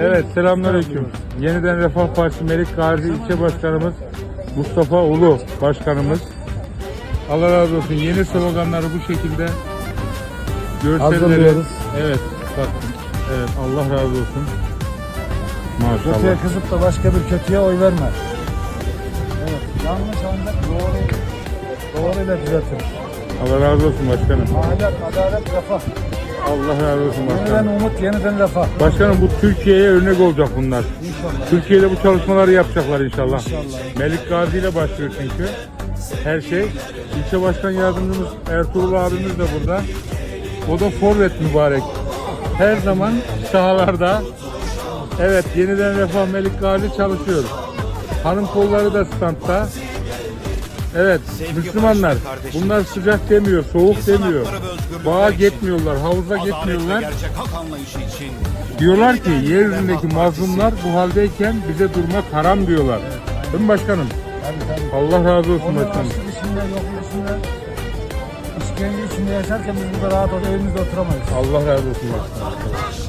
Evet selamünaleyküm. Yeniden Refah Partisi Melik Gazi İlçe Başkanımız Mustafa Ulu Başkanımız. Allah razı olsun. Yeni sloganları bu şekilde görselleri. Hazırlıyoruz. Evet bak. Evet Allah razı olsun. Maşallah. Kötüye kızıp da başka bir kötüye oy verme. Evet, yanlış ancak doğru, doğruyla düzeltir. Allah razı olsun başkanım. Ahlak, adalet, refah. Allah razı olsun Yeniden başkanım. umut, yeniden refah. Başkanım bu Türkiye'ye örnek olacak bunlar. İnşallah. Türkiye'de bu çalışmaları yapacaklar inşallah. İnşallah. Melik Gazi ile başlıyor çünkü. Her şey. İlçe Başkan Yardımcımız Ertuğrul abimiz de burada. O da forvet mübarek. Her zaman sahalarda. Evet yeniden Refah Melik Gazi çalışıyor. Hanım kolları da standta. Evet Müslümanlar bunlar sıcak demiyor, soğuk demiyor. Bağa gitmiyorlar, havuza gitmiyorlar. Gerçek hak anlayışı için Diyorlar ki yeryüzündeki mazlumlar bu haldeyken bize durmak haram diyorlar. Değil mi başkanım? Tabii tabii. Allah razı olsun Onlar başkanım. açlık içinde, yokluk içinde, işkence içinde yaşarken biz burada rahat ol, evimizde oturamayız. Allah razı olsun başkanım.